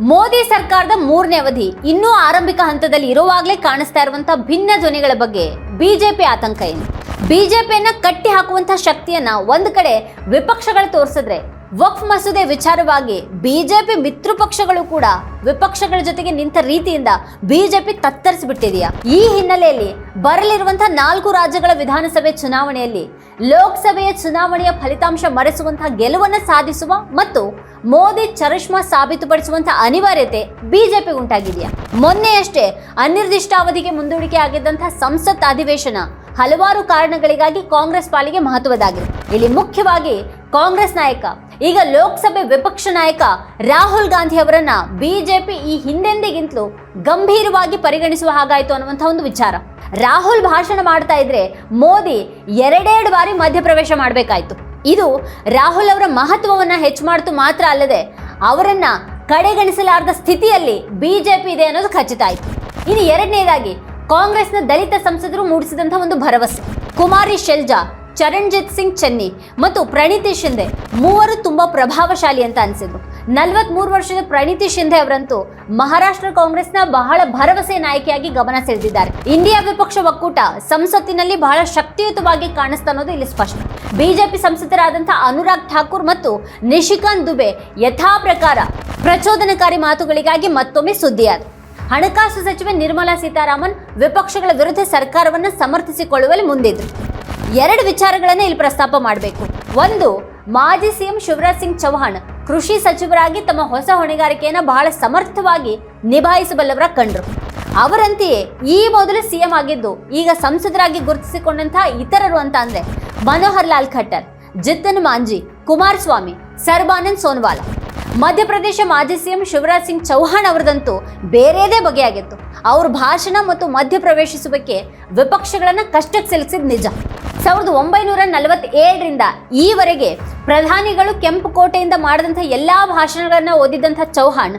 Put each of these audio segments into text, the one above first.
ಮೋದಿ ಸರ್ಕಾರದ ಮೂರನೇ ಅವಧಿ ಇನ್ನೂ ಆರಂಭಿಕ ಹಂತದಲ್ಲಿ ಇರುವಾಗಲೇ ಕಾಣಿಸ್ತಾ ಇರುವಂತಹ ಭಿನ್ನ ಧ್ವನಿಗಳ ಬಗ್ಗೆ ಬಿಜೆಪಿ ಆತಂಕ ಏನು? ಬಿಜೆಪಿಯನ್ನ ಕಟ್ಟಿ ಹಾಕುವಂತಹ ಶಕ್ತಿಯನ್ನ ಒಂದು ಕಡೆ ವಿಪಕ್ಷಗಳು ತೋರಿಸಿದ್ರೆ ವಕ್ಫ್ ಮಸೂದೆ ವಿಚಾರವಾಗಿ ಬಿಜೆಪಿ ಮಿತ್ರ ಪಕ್ಷಗಳು ಕೂಡ ವಿಪಕ್ಷಗಳ ಜೊತೆಗೆ ನಿಂತ ರೀತಿಯಿಂದ ಬಿಜೆಪಿ ತತ್ತರಿಸಿಬಿಟ್ಟಿದೆಯಾ? ಈ ಹಿನ್ನೆಲೆಯಲ್ಲಿ ಬರಲಿರುವಂತಹ ನಾಲ್ಕು ರಾಜ್ಯಗಳ ವಿಧಾನಸಭೆ ಚುನಾವಣೆಯಲ್ಲಿ ಲೋಕಸಭೆಯ ಚುನಾವಣೆಯ ಫಲಿತಾಂಶ ಮರೆಸುವಂತಹ ಗೆಲುವನ್ನು ಸಾಧಿಸುವ ಮತ್ತು ಮೋದಿ ಚರಿಷ್ಮಾ ಸಾಬೀತುಪಡಿಸುವಂತಹ ಅನಿವಾರ್ಯತೆ ಬಿಜೆಪಿ ಉಂಟಾಗಿದೆಯಾ? ಮೊನ್ನೆಯಷ್ಟೇ ಅನಿರ್ದಿಷ್ಟಾವಧಿಗೆ ಮುಂದೂಡಿಕೆ ಆಗಿದ್ದಂತಹ ಸಂಸತ್ ಅಧಿವೇಶನ ಹಲವಾರು ಕಾರಣಗಳಿಗಾಗಿ ಕಾಂಗ್ರೆಸ್ ಪಾಲಿಗೆ ಮಹತ್ವದಾಗಿದೆ ಇಲ್ಲಿ ಮುಖ್ಯವಾಗಿ ಕಾಂಗ್ರೆಸ್ ನಾಯಕ, ಈಗ ಲೋಕಸಭೆ ವಿಪಕ್ಷ ನಾಯಕ ರಾಹುಲ್ ಗಾಂಧಿ ಅವರನ್ನ ಬಿಜೆಪಿ ಈ ಹಿಂದೆಂದಿಗಿಂತಲೂ ಗಂಭೀರವಾಗಿ ಪರಿಗಣಿಸುವ ಹಾಗಾಯಿತು ಅನ್ನುವಂಥ ಒಂದು ವಿಚಾರ. ರಾಹುಲ್ ಭಾಷಣ ಮಾಡ್ತಾ ಇದ್ರೆ ಮೋದಿ ಎರಡೆರಡು ಬಾರಿ ಮಧ್ಯಪ್ರವೇಶ ಮಾಡಬೇಕಾಯ್ತು. ಇದು ರಾಹುಲ್ ಅವರ ಮಹತ್ವವನ್ನು ಹೆಚ್ಚು ಮಾಡ್ತು ಮಾತ್ರ ಅಲ್ಲದೆ ಅವರನ್ನ ಕಡೆಗಣಿಸಲಾರದ ಸ್ಥಿತಿಯಲ್ಲಿ ಬಿಜೆಪಿ ಇದೆ ಅನ್ನೋದು ಖಚಿತ ಆಯಿತು. ಇನ್ನು ಎರಡನೇದಾಗಿ ಕಾಂಗ್ರೆಸ್ನ ದಲಿತ ಸಂಸದರು ಮೂಡಿಸಿದಂಥ ಒಂದು ಭರವಸೆ. ಕುಮಾರಿ ಶೆಲ್ಜಾ, ಚರಣ್ಜಿತ್ ಸಿಂಗ್ ಚೆನ್ನಿ ಮತ್ತು ಪ್ರಣಿತಿ ಶಿಂದೆ ಮೂವರು ತುಂಬ ಪ್ರಭಾವಶಾಲಿ ಅಂತ ಅನಿಸಿದ್ರು ನಲವತ್ಮೂರು ವರ್ಷದ ಪ್ರಣೀತಿ ಶಿಂಧೆ ಅವರಂತೂ ಮಹಾರಾಷ್ಟ್ರ ಕಾಂಗ್ರೆಸ್ನ ಬಹಳ ಭರವಸೆ ನಾಯಕಿಯಾಗಿ ಗಮನ ಸೆಳೆದಿದ್ದಾರೆ. ಇಂಡಿಯಾ ವಿಪಕ್ಷ ಒಕ್ಕೂಟ ಸಂಸತ್ತಿನಲ್ಲಿ ಬಹಳ ಶಕ್ತಿಯುತವಾಗಿ ಕಾಣಿಸ್ತಾ ಅನ್ನೋದು ಇಲ್ಲಿ ಸ್ಪಷ್ಟ. ಬಿಜೆಪಿ ಸಂಸದರಾದಂತಹ ಅನುರಾಗ್ ಠಾಕೂರ್ ಮತ್ತು ನಿಶಿಕಾಂತ್ ದುಬೆ ಯಥಾ ಪ್ರಕಾರ ಪ್ರಚೋದನಕಾರಿ ಮಾತುಗಳಿಗಾಗಿ ಮತ್ತೊಮ್ಮೆ ಸುದ್ದಿಯಾದ ಹಣಕಾಸು ಸಚಿವೆ ನಿರ್ಮಲಾ ಸೀತಾರಾಮನ್ ವಿಪಕ್ಷಗಳ ವಿರುದ್ಧ ಸರ್ಕಾರವನ್ನು ಸಮರ್ಥಿಸಿಕೊಳ್ಳುವಲ್ಲಿ ಮುಂದಿದ್ರು. ಎರಡು ವಿಚಾರಗಳನ್ನ ಇಲ್ಲಿ ಪ್ರಸ್ತಾಪ ಮಾಡಬೇಕು. ಒಂದು ಮಾಜಿ ಸಿಎಂ ಶಿವರಾಜ್ ಸಿಂಗ್ ಚೌಹಾಣ್ ಕೃಷಿ ಸಚಿವರಾಗಿ ತಮ್ಮ ಹೊಸ ಹೊಣೆಗಾರಿಕೆಯನ್ನು ಬಹಳ ಸಮರ್ಥವಾಗಿ ನಿಭಾಯಿಸಬಲ್ಲವರ ಕಂಡ್ರು. ಅವರಂತೆಯೇ ಈ ಮೊದಲು ಸಿಎಂ ಆಗಿದ್ದು ಈಗ ಸಂಸದರಾಗಿ ಗುರುತಿಸಿಕೊಂಡಂತಹ ಇತರರು ಅಂತ ಅಂದ್ರೆ ಮನೋಹರ್ ಲಾಲ್ ಖಟ್ಟರ್, ಜಿತನ್ ಮಾಂಜಿ, ಕುಮಾರಸ್ವಾಮಿ, ಸರ್ಬಾನಂದ್ ಸೋನ್ವಾಲಾ. ಮಧ್ಯಪ್ರದೇಶ ಮಾಜಿ ಸಿಎಂ ಶಿವರಾಜ್ ಸಿಂಗ್ ಚೌಹಾಣ್ ಅವರದಂತೂ ಬೇರೆಯದೇ ಬಗೆಯಾಗಿತ್ತು. ಅವ್ರ ಭಾಷಣ ಮತ್ತು ಮಧ್ಯಪ್ರವೇಶಿಸುವಿಕೆ ವಿಪಕ್ಷಗಳನ್ನ ಕಷ್ಟಕ್ಕೆ ಸಿಲುಕಿಸಿದ ನಿಜ. ಸಾವಿರದ ಒಂಬೈನೂರ ನಲವತ್ತೇಳರಿಂದ ಈವರೆಗೆ ಪ್ರಧಾನಿಗಳು ಕೆಂಪು ಕೋಟೆಯಿಂದ ಮಾಡಿದಂಥ ಎಲ್ಲ ಭಾಷಣಗಳನ್ನು ಓದಿದಂಥ ಚೌಹಾಣ್,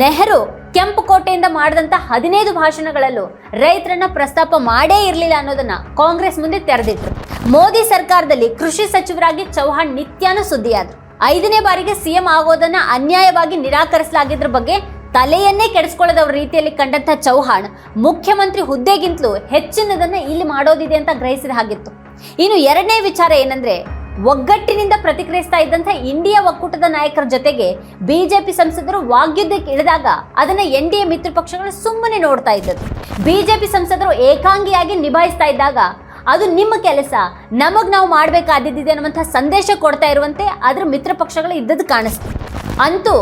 ನೆಹರು ಕೆಂಪು ಕೋಟೆಯಿಂದ ಮಾಡಿದಂಥ ಹದಿನೈದು ಭಾಷಣಗಳಲ್ಲೂ ರೈತರನ್ನ ಪ್ರಸ್ತಾಪ ಮಾಡೇ ಇರಲಿಲ್ಲ ಅನ್ನೋದನ್ನ ಕಾಂಗ್ರೆಸ್ ಮುಂದೆ ತೆರೆದಿಟ್ರು. ಮೋದಿ ಸರ್ಕಾರದಲ್ಲಿ ಕೃಷಿ ಸಚಿವರಾಗಿ ಚೌಹಾಣ್ ನಿತ್ಯಾನು ಸುದ್ದಿಯಾದರು. ಐದನೇ ಬಾರಿಗೆ ಸಿಎಂ ಆಗೋದನ್ನ ಅನ್ಯಾಯವಾಗಿ ನಿರಾಕರಿಸಲಾಗಿದ್ದರ ಬಗ್ಗೆ ತಲೆಯನ್ನೇ ಕೆಡಿಸ್ಕೊಳ್ಳೋದವ್ರ ರೀತಿಯಲ್ಲಿ ಕಂಡಂಥ ಚೌಹಾಣ್ ಮುಖ್ಯಮಂತ್ರಿ ಹುದ್ದೆಗಿಂತಲೂ ಹೆಚ್ಚಿನದನ್ನು ಇಲ್ಲಿ ಮಾಡೋದಿದೆ ಅಂತ ಗ್ರಹಿಸಿದ ಹಾಗಿತ್ತು. ಇನ್ನು ಎರಡನೇ ವಿಚಾರ ಏನಂದ್ರೆ ಒಗ್ಗಟ್ಟಿನಿಂದ ಪ್ರತಿಕ್ರಿಯಿಸ್ತಾ ಇದ್ದಂಥ ಇಂಡಿಯಾ ಒಕ್ಕೂಟದ ನಾಯಕರ ಜೊತೆಗೆ ಬಿಜೆಪಿ ಸಂಸದರು ವಾಗ್ಯುದ್ಧಕ್ಕೆ ಇಳಿದಾಗ ಅದನ್ನ ಎನ್ ಡಿ ಎ ಮಿತ್ರ ಪಕ್ಷಗಳು ಸುಮ್ಮನೆ ನೋಡ್ತಾ ಇದ್ದದ್ದು. ಬಿಜೆಪಿ ಸಂಸದರು ಏಕಾಂಗಿಯಾಗಿ ನಿಭಾಯಿಸ್ತಾ ಇದ್ದಾಗ ಅದು ನಿಮ್ಮ ಕೆಲಸ, ನಮಗ್ ನಾವು ಮಾಡಬೇಕಾದಿದ್ದಿದೆ ಅನ್ನುವಂಥ ಸಂದೇಶ ಕೊಡ್ತಾ ಇರುವಂತೆ ಅದ್ರ ಮಿತ್ರ ಪಕ್ಷಗಳು ಇದ್ದದ್ದು ಕಾಣಿಸ್ತು. ಅಂತೂ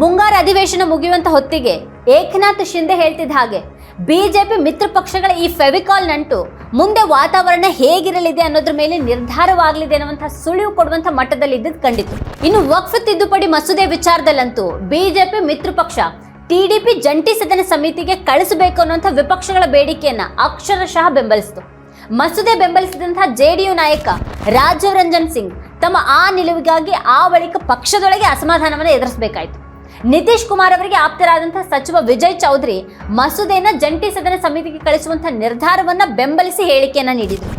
ಮುಂಗಾರು ಅಧಿವೇಶನ ಮುಗಿಯುವಂಥ ಹೊತ್ತಿಗೆ ಏಕನಾಥ್ ಶಿಂದೆ ಹೇಳ್ತಿದ್ದ ಹಾಗೆ ಬಿಜೆಪಿ ಮಿತ್ರ ಪಕ್ಷಗಳ ಈ ಫೆವಿಕಾಲ್ ನಂಟು ಮುಂದೆ ವಾತಾವರಣ ಹೇಗಿರಲಿದೆ ಅನ್ನೋದ್ರ ಮೇಲೆ ನಿರ್ಧಾರವಾಗಲಿದೆ ಅನ್ನುವಂಥ ಸುಳಿವು ಕೊಡುವಂಥ ಮಟ್ಟದಲ್ಲಿ ಇದ್ದದ್ದು ಕಂಡಿತು ಇನ್ನು ವಕ್ಫ್ ತಿದ್ದುಪಡಿ ಮಸೂದೆ ವಿಚಾರದಲ್ಲಂತೂ ಬಿಜೆಪಿ ಮಿತ್ರ ಪಕ್ಷ ಟಿಡಿಪಿ ಜಂಟಿ ಸದನ ಸಮಿತಿಗೆ ಕಳಿಸಬೇಕು ಅನ್ನುವಂಥ ವಿಪಕ್ಷಗಳ ಬೇಡಿಕೆಯನ್ನ ಅಕ್ಷರಶಃ ಬೆಂಬಲಿಸಿತು. ಮಸೂದೆ ಬೆಂಬಲಿಸಿದಂತಹ ಜೆಡಿಯು ನಾಯಕ ರಾಜೀವ್ ರಂಜನ್ ಸಿಂಗ್ ತಮ್ಮ ಆ ನಿಲುವಿಗಾಗಿ ಆ ಬಳಿಕ ಪಕ್ಷದೊಳಗೆ ಅಸಮಾಧಾನವನ್ನು ಎದುರಿಸಬೇಕಾಯಿತು. ನಿತೀಶ್ ಕುಮಾರ್ ಅವರಿಗೆ ಆಪ್ತರಾದಂತಹ ಸಚಿವ ವಿಜಯ್ ಚೌಧರಿ ಮಸೂದೆಯನ್ನು ಜಂಟಿ ಸದನ ಸಮಿತಿಗೆ ಕಳಿಸುವಂತಹ ನಿರ್ಧಾರವನ್ನ ಬೆಂಬಲಿಸಿ ಹೇಳಿಕೆಯನ್ನು ನೀಡಿದರು.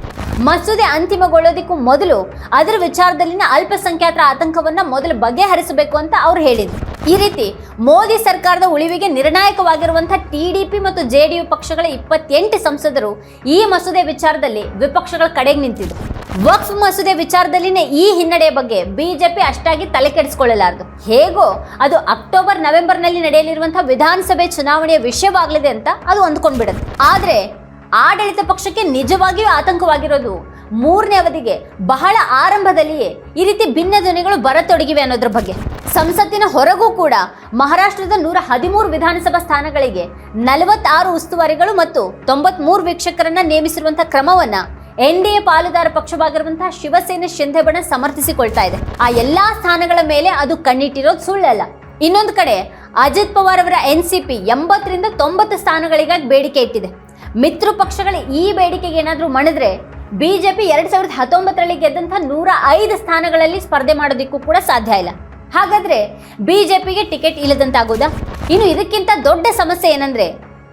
ಮಸೂದೆ ಅಂತಿಮಗೊಳ್ಳೋದಕ್ಕೂ ಮೊದಲು ಅದರ ವಿಚಾರದಲ್ಲಿನ ಅಲ್ಪಸಂಖ್ಯಾತರ ಆತಂಕವನ್ನ ಮೊದಲು ಬಗೆಹರಿಸಬೇಕು ಅಂತ ಅವ್ರು ಹೇಳಿದರು. ಈ ರೀತಿ ಮೋದಿ ಸರ್ಕಾರದ ಉಳಿವಿಗೆ ನಿರ್ಣಾಯಕವಾಗಿರುವಂತಹ ಟಿಡಿಪಿ ಮತ್ತು ಜೆಡಿಯು ಪಕ್ಷಗಳ ಇಪ್ಪತ್ತೆಂಟು ಸಂಸದರು ಈ ಮಸೂದೆ ವಿಚಾರದಲ್ಲಿ ವಿಪಕ್ಷಗಳ ಕಡೆಗೆ ನಿಂತಿದ್ರು. ವಕ್ಫ್ ಮಸೂದೆ ವಿಚಾರದಲ್ಲಿನ ಈ ಹಿನ್ನಡೆಯ ಬಗ್ಗೆ ಬಿಜೆಪಿ ಅಷ್ಟಾಗಿ ತಲೆ ಕೆಡಿಸಿಕೊಳ್ಳಲಾರದು. ಹೇಗೋ ಅದು ಅಕ್ಟೋಬರ್, ನವೆಂಬರ್ನಲ್ಲಿ ನಡೆಯಲಿರುವಂತಹ ವಿಧಾನಸಭೆ ಚುನಾವಣೆಯ ವಿಷಯವಾಗಲಿದೆ ಅಂತ ಅದು ಅಂದ್ಕೊಂಡ್ಬಿಡುತ್ತೆ. ಆದರೆ ಆಡಳಿತ ಪಕ್ಷಕ್ಕೆ ನಿಜವಾಗಿಯೂ ಆತಂಕವಾಗಿರೋದು ಮೂರನೇ ಅವಧಿಗೆ ಬಹಳ ಆರಂಭದಲ್ಲಿಯೇ ಈ ರೀತಿ ಭಿನ್ನ ಧ್ವನಿಗಳು ಬರತೊಡಗಿವೆ ಅನ್ನೋದ್ರ ಬಗ್ಗೆ. ಸಂಸತ್ತಿನ ಹೊರಗೂ ಕೂಡ ಮಹಾರಾಷ್ಟ್ರದ ನೂರ ಹದಿಮೂರು ವಿಧಾನಸಭಾ ಸ್ಥಾನಗಳಿಗೆ ನಲವತ್ತಾರು ಉಸ್ತುವಾರಿಗಳು ಮತ್ತು ತೊಂಬತ್ಮೂರು ವೀಕ್ಷಕರನ್ನ ನೇಮಿಸಿರುವಂತಹ ಕ್ರಮವನ್ನ ಎನ್ ಡಿ ಎ ಪಾಲುದಾರ ಪಕ್ಷವಾಗಿರುವಂತಹ ಶಿವಸೇನೆ ಶಿಂಧೆ ಬಣ ಸಮರ್ಥಿಸಿಕೊಳ್ತಾ ಇದೆ. ಆ ಎಲ್ಲಾ ಸ್ಥಾನಗಳ ಮೇಲೆ ಅದು ಕಣ್ಣಿಟ್ಟಿರೋದು ಸುಳ್ಳಲ್ಲ. ಇನ್ನೊಂದು ಕಡೆ ಅಜಿತ್ ಪವಾರ್ ಅವರ ಎನ್ ಸಿ ಪಿ ಎಂಬತ್ತರಿಂದ ತೊಂಬತ್ತು ಸ್ಥಾನಗಳಿಗಾಗಿ ಬೇಡಿಕೆ ಇಟ್ಟಿದೆ. ಮಿತ್ರ ಪಕ್ಷಗಳ ಈ ಬೇಡಿಕೆಗೆ ಏನಾದರೂ ಮಣಿದ್ರೆ ಬಿಜೆಪಿ ಎರಡ್ ಸಾವಿರದ ಹತ್ತೊಂಬತ್ತರಲ್ಲಿ ಗೆದ್ದಂತಹ ನೂರ ಐದು ಸ್ಥಾನಗಳಲ್ಲಿ ಸ್ಪರ್ಧೆ ಮಾಡೋದಿಕ್ಕೂ ಕೂಡ ಸಾಧ್ಯ ಇಲ್ಲ. ಹಾಗಾದ್ರೆ ಬಿಜೆಪಿಗೆ ಟಿಕೆಟ್ ಇಲ್ಲದಂತಾಗೋದಾ? ಇನ್ನು ಇದಕ್ಕಿಂತ ದೊಡ್ಡ ಸಮಸ್ಯೆ ಏನಂದ್ರೆ,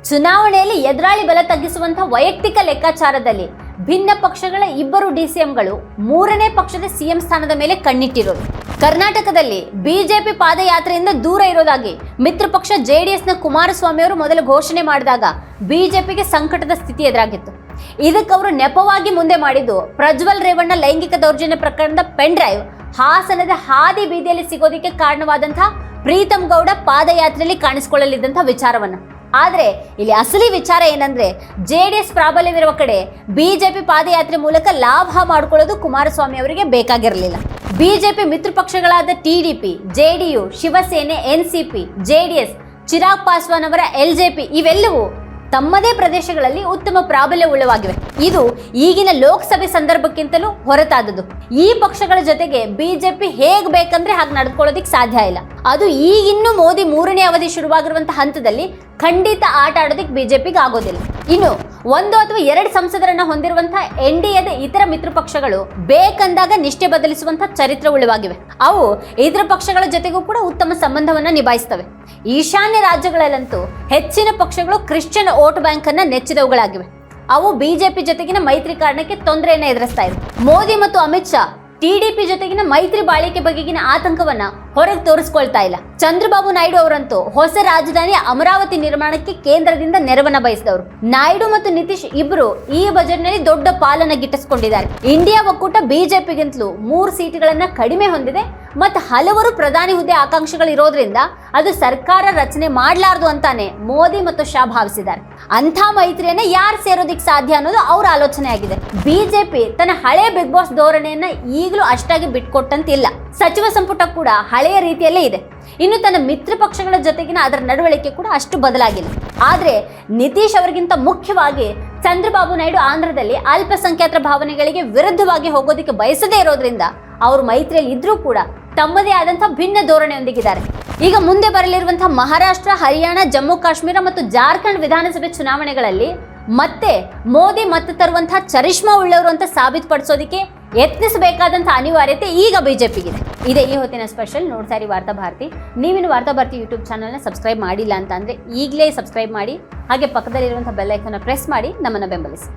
ಚುನಾವಣೆಯಲ್ಲಿ ಎದುರಾಳಿ ಬಲ ತಗ್ಗಿಸುವಂತಹ ವೈಯಕ್ತಿಕ ಲೆಕ್ಕಾಚಾರದಲ್ಲಿ ಭಿನ್ನ ಪಕ್ಷಗಳ ಇಬ್ಬರು ಡಿಸಿಎಂಗಳು ಮೂರನೇ ಪಕ್ಷದ ಸಿಎಂ ಸ್ಥಾನದ ಮೇಲೆ ಕಣ್ಣಿಟ್ಟಿರೋದು ಕರ್ನಾಟಕದಲ್ಲಿ ಬಿಜೆಪಿ ಪಾದಯಾತ್ರೆಯಿಂದ ದೂರ ಇರೋದಾಗಿ ಮಿತ್ರ ಪಕ್ಷ ನ ಕುಮಾರಸ್ವಾಮಿ ಅವರು ಮೊದಲು ಘೋಷಣೆ ಮಾಡಿದಾಗ ಬಿಜೆಪಿಗೆ ಸಂಕಟದ ಸ್ಥಿತಿ ಎದುರಾಗಿತ್ತು. ಇದಕ್ಕೆ ಅವರು ನೆಪವಾಗಿ ಮುಂದೆ ಮಾಡಿದ್ದು ಪ್ರಜ್ವಲ್ ರೇವಣ್ಣ ಲೈಂಗಿಕ ದೌರ್ಜನ್ಯ ಪ್ರಕರಣದ ಪೆನ್ ಡ್ರೈವ್. ಹಾಸನದ ಹಾದಿ ಬೀದಿಯಲ್ಲಿ ಸಿಗೋದಕ್ಕೆ ಕಾರಣವಾದಂತಹ ಪ್ರೀತಮ್ ಗೌಡ ಪಾದಯಾತ್ರೆಯಲ್ಲಿ ಕಾಣಿಸಿಕೊಳ್ಳಲಿದ್ದಂಥ ವಿಚಾರವನ್ನ. ಆದ್ರೆ ಇಲ್ಲಿ ಅಸಲಿ ವಿಚಾರ ಏನಂದ್ರೆ ಜೆ ಡಿ ಎಸ್ ಪ್ರಾಬಲ್ಯವಿರುವ ಕಡೆ ಬಿಜೆಪಿ ಪಾದಯಾತ್ರೆ ಮೂಲಕ ಲಾಭ ಮಾಡಿಕೊಳ್ಳೋದು ಕುಮಾರಸ್ವಾಮಿ ಅವರಿಗೆ ಬೇಕಾಗಿರಲಿಲ್ಲ. ಬಿಜೆಪಿ ಮಿತ್ರ ಪಕ್ಷಗಳಾದ TDP JDU Shiv Sena, N C P, J D S, Chirag Paswan ಅವರ ಪಿ ಇವೆಲ್ಲವೂ ತಮ್ಮದೇ ಪ್ರದೇಶಗಳಲ್ಲಿ ಉತ್ತಮ ಪ್ರಾಬಲ್ಯ ಉಳ್ಳವಾಗಿವೆ. ಇದು ಈಗಿನ ಲೋಕಸಭೆ ಸಂದರ್ಭಕ್ಕಿಂತಲೂ ಹೊರತಾದದು ಈ ಪಕ್ಷಗಳ ಜೊತೆಗೆ ಬಿಜೆಪಿ ಹೇಗ್ ಬೇಕಂದ್ರೆ ಹಾಗೆ ನಡ್ಕೊಳ್ಳೋದಿಕ್ ಸಾಧ್ಯ ಇಲ್ಲ. ಅದು ಈಗಿನ್ನೂ ಮೋದಿ ಮೂರನೇ ಅವಧಿ ಶುರುವಾಗಿರುವಂತಹ ಹಂತದಲ್ಲಿ ಖಂಡಿತ ಆಟ ಆಡೋದಕ್ಕೆ ಬಿಜೆಪಿಗೆ ಆಗೋದಿಲ್ಲ. ಇನ್ನು ಒಂದು ಅಥವಾ ಎರಡು ಸಂಸದರನ್ನ ಹೊಂದಿರುವಂತಹ ಎನ್ ಡಿ ಎದ ಇತರ ಮಿತ್ರ ಪಕ್ಷಗಳು ಬೇಕಂದಾಗ ನಿಷ್ಠೆ ಬದಲಿಸುವಂತಹ ಚರಿತ್ರ ಉಳಿವಾಗಿವೆ. ಅವು ಇತರ ಪಕ್ಷಗಳ ಜೊತೆಗೂ ಕೂಡ ಉತ್ತಮ ಸಂಬಂಧವನ್ನ ನಿಭಾಯಿಸ್ತವೆ. ಈಶಾನ್ಯ ರಾಜ್ಯಗಳಲ್ಲಂತೂ ಹೆಚ್ಚಿನ ಪಕ್ಷಗಳು ಕ್ರಿಶ್ಚಿಯನ್ ವೋಟ್ ಬ್ಯಾಂಕ್ ಅನ್ನ ನೆಚ್ಚಿದವುಗಳಾಗಿವೆ. ಅವು ಬಿಜೆಪಿ ಜೊತೆಗಿನ ಮೈತ್ರಿ ಕಾರಣಕ್ಕೆ ತೊಂದರೆಯನ್ನ ಎದುರಿಸ್ತಾ ಇವೆ. ಮೋದಿ ಮತ್ತು ಅಮಿತ್ ಶಾ ಟಿಡಿಪಿ ಜೊತೆಗಿನ ಮೈತ್ರಿ ಬಾಳಿಕೆ ಬಗೆಗಿನ ಆತಂಕವನ್ನ ಹೊರಗೆ ತೋರಿಸ್ಕೊಳ್ತಾ ಇಲ್ಲ. ಚಂದ್ರಬಾಬು ನಾಯ್ಡು ಅವರಂತೂ ಹೊಸ ರಾಜಧಾನಿ ಅಮರಾವತಿ ನಿರ್ಮಾಣಕ್ಕೆ ಕೇಂದ್ರದಿಂದ ನೆರವನ್ನ ಬಯಸಿದವರು. ನಾಯ್ಡು ಮತ್ತು ನಿತೀಶ್ ಇಬ್ರು ಈ ಬಜೆಟ್ನಲ್ಲಿ ದೊಡ್ಡ ಪಾಲನ್ನ ಗಿಟ್ಟಿಸಿಕೊಂಡಿದ್ದಾರೆ. ಇಂಡಿಯಾ ಒಕ್ಕೂಟ ಬಿಜೆಪಿಗಿಂತಲೂ ಮೂರು ಸೀಟುಗಳನ್ನ ಕಡಿಮೆ ಹೊಂದಿದೆ ಮತ್ತು ಹಲವರು ಪ್ರಧಾನಿ ಹುದ್ದೆ ಆಕಾಂಕ್ಷಿಗಳು ಇರೋದ್ರಿಂದ ಅದು ಸರ್ಕಾರ ರಚನೆ ಮಾಡಲಾರ್ದು ಅಂತಾನೆ ಮೋದಿ ಮತ್ತು ಶಾ ಭಾವಿಸಿದ್ದಾರೆ. ಅಂಥ ಮೈತ್ರಿಯನ್ನ ಯಾರು ಸೇರೋದಿಕ್ ಸಾಧ್ಯ ಅನ್ನೋದು ಅವ್ರ ಆಲೋಚನೆ ಆಗಿದೆ. ಬಿಜೆಪಿ ತನ್ನ ಹಳೆ ಬಿಗ್ ಬಾಸ್ ಧೋರಣೆಯನ್ನ ಈಗಲೂ ಅಷ್ಟಾಗಿ ಬಿಟ್ಕೊಟ್ಟಂತಿಲ್ಲ. ಸಚಿವ ಸಂಪುಟ ಕೂಡ ಹಳೆಯ ರೀತಿಯಲ್ಲೇ ಇದೆ. ಇನ್ನು ತನ್ನ ಮಿತ್ರ ಪಕ್ಷಗಳ ಜೊತೆಗಿನ ಅದರ ನಡವಳಿಕೆ ಕೂಡ ಅಷ್ಟು ಬದಲಾಗಿಲ್ಲ. ಆದರೆ ನಿತೀಶ್ ಅವರಿಗಿಂತ ಮುಖ್ಯವಾಗಿ ಚಂದ್ರಬಾಬು ನಾಯ್ಡು ಆಂಧ್ರದಲ್ಲಿ ಅಲ್ಪಸಂಖ್ಯಾತರ ಭಾವನೆಗಳಿಗೆ ವಿರುದ್ಧವಾಗಿ ಹೋಗೋದಕ್ಕೆ ಬಯಸದೇ ಇರೋದ್ರಿಂದ ಅವರು ಮೈತ್ರಿಯಲ್ಲಿ ಇದ್ರೂ ಕೂಡ ತಮ್ಮದೇ ಆದಂತಹ ಭಿನ್ನ ಧೋರಣೆಯೊಂದಿಗಿದ್ದಾರೆ. ಈಗ ಮುಂದೆ ಬರಲಿರುವಂತಹ ಮಹಾರಾಷ್ಟ್ರ, ಹರಿಯಾಣ, ಜಮ್ಮು, ಕಾಶ್ಮೀರ ಮತ್ತು ಜಾರ್ಖಂಡ್ ವಿಧಾನಸಭೆ ಚುನಾವಣೆಗಳಲ್ಲಿ ಮತ್ತೆ ಮೋದಿ ಮತ್ತೆ ತರುವಂತಹ ಚರಿಷ್ಮಾ ಉಳ್ಳವರು ಅಂತ ಸಾಬೀತುಪಡಿಸೋದಕ್ಕೆ ಯತ್ನಿಸಬೇಕಾದಂತಹ ಅನಿವಾರ್ಯತೆ ಈಗ ಬಿಜೆಪಿಗಿದೆ. ಇದೆ ಈ ಹೊತ್ತಿನ ಸ್ಪೆಷಲ್ ನೋಡ್ತಾ ಇರಿ ವಾರ್ತಾ ಭಾರತಿ. ನೀವಿನ ವಾರ್ತಾ ಭಾರತಿ ಯೂಟ್ಯೂಬ್ ಚಾನಲ್ನ ಸಬ್ಸ್ಕ್ರೈಬ್ ಮಾಡಿಲ್ಲ ಅಂತ ಅಂದ್ರೆ ಈಗಲೇ ಸಬ್ಸ್ಕ್ರೈಬ್ ಮಾಡಿ, ಹಾಗೆ ಪಕ್ಕದಲ್ಲಿರುವಂಥ ಬೆಲ್ ಐಕನ್ನ ಪ್ರೆಸ್ ಮಾಡಿ, ನಮ್ಮನ್ನು ಬೆಂಬಲಿಸಿ.